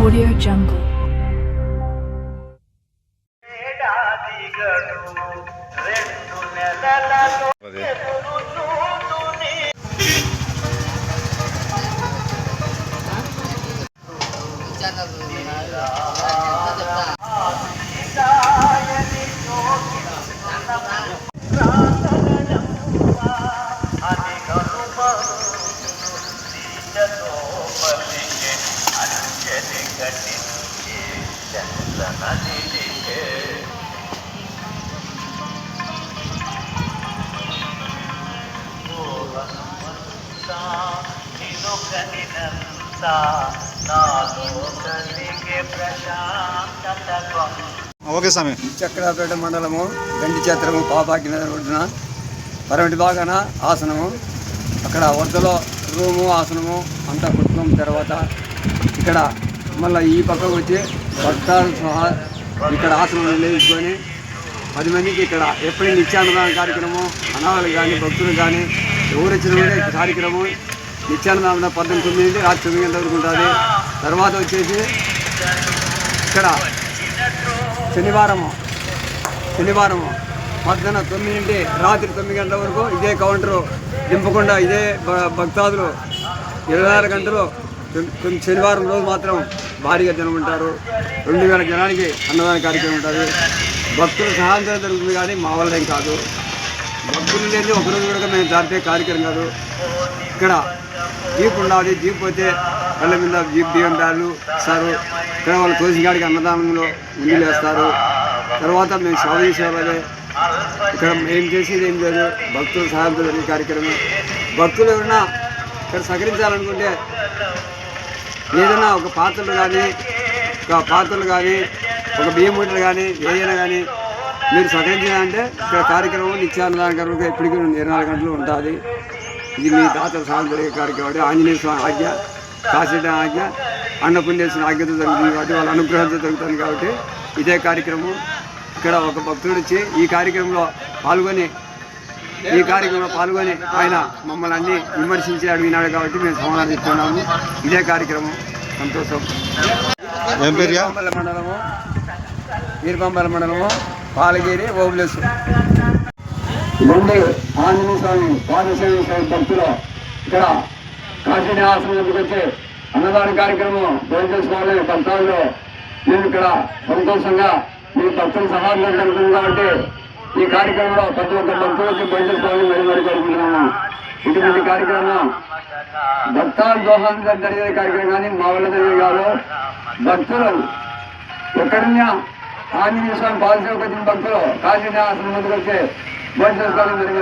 Audio Jungle. Chandranna నాలో కలిగే ప్రశాంతత ఓకే స్వామి. చక్రాపేట మండలము గండి క్షేత్రము పాపాకి నది ఒడ్డున పరమటి బాగాన ఆసనము. అక్కడ వరదలో రూము ఆసనము అంతా కుటుంబం తర్వాత ఇక్కడ మళ్ళీ ఈ పక్కకు వచ్చి భక్తాలు సహా ఇక్కడ ఆశ్రమం లేచుకొని పది మందికి ఇక్కడ ఎప్పుడు నిత్యాన్నదాన కార్యక్రమం అనాథలు కానీ భక్తులు కానీ ఎవరు వచ్చిన కార్యక్రమం నిత్యాన్నదాన పద్దెనిమిది తొమ్మిది నుండి రాత్రి తొమ్మిది గంటల వరకు ఉంటుంది. తర్వాత వచ్చేసి ఇక్కడ శనివారము శనివారము మధ్యాహ్నం తొమ్మిది నుండి రాత్రి తొమ్మిది గంటల వరకు ఇదే కౌంటరు. దింపకుండా ఇదే భ- భక్తాదులు ఇరవై ఆరు గంటలు కొన్ని శనివారం రోజు మాత్రం భారీగా జనం ఉంటారు. రెండు వేల జనానికి అన్నదాన కార్యక్రమం ఉంటుంది. భక్తులు సహాయంతో జరుగుతుంది కానీ మా వల్ల కాదు. భక్తులు లేని ఒకరోజు కూడా మేము జరిపే కార్యక్రమం కాదు. ఇక్కడ జీప్ ఉండాలి. జీప్ పోతే కళ్ళ మీద జీప్ బియ్యం బ్యాళ్ళు ఇస్తారు. ఇక్కడ వాళ్ళు తోసిన అన్నదానంలో ఉండి వేస్తారు తర్వాత మేము సేవ చేసేవాళ్ళే ఇక్కడ ఏం చేసేది ఏం లేదు. భక్తులు సహాయంతో జరిగే కార్యక్రమం. భక్తులు ఎవరైనా ఇక్కడ సహకరించాలనుకుంటే ఏదైనా ఒక పాత్రలు కానీ ఒక పాత్రలు కానీ ఒక బియ్యం మూటలు కానీ ఏదైనా కానీ మీరు సహకరించాలంటే ఇక్కడ కార్యక్రమం నిత్యాన్నదాన కార్యక్రమం ఎప్పటికీ ఇరవై నాలుగు గంటలు ఉంటుంది. ఇది మీ దాతల సహాయం జరిగే కార్యక్రమం. ఆంజనేయ స్వామి ఆజ్ఞ కాశీట ఆజ్ఞ అన్నపుణ్యేశ్వర ఆజ్ఞతో జరుగుతుంది కాబట్టి వాళ్ళ అనుగ్రహంతో జరుగుతుంది కాబట్టి ఇదే కార్యక్రమం. ఇక్కడ ఒక భక్తుడు వచ్చి ఈ కార్యక్రమంలో పాల్గొని ఈ కార్యక్రమంలో పాల్గొని ఆయన మమ్మల్ని అన్ని విమర్శించి అడిగినాడు కాబట్టి మేము సమాధానం చెప్తున్నాము. ఇదే కార్యక్రమం. సంతోషం. వీరపంపల మండలము. వీరపంపల మండలము. పాలగిరి ఓబులేసు నుండి ఆంజనేయ స్వామి పాదసేవ స్వామి భక్తులు ఇక్కడ కాశీని ఆశ్రమం వచ్చి అన్నదాన కార్యక్రమం భోజనం స్వామి భక్తాల్లో మేము ఇక్కడ సంతోషంగా మీ భక్తుల సహాయం జరుగుతుంది కాబట్టి ఈ కార్యక్రమంలో ప్రతి ఒక్క భక్తులకి వచ్చి భోజన స్వామి ఇటువంటి కార్యక్రమం. భక్తాల దోహం జరిగే కార్యక్రమం కానీ మా వల్ల జరిగే కాదు. భక్తులు ఎక్కడన్నా ఆంజనేయ స్వామి పాదసేవకు వచ్చిన భక్తులు కాశీని ఆశ్రమం వచ్చి భోజన స్వామి మరి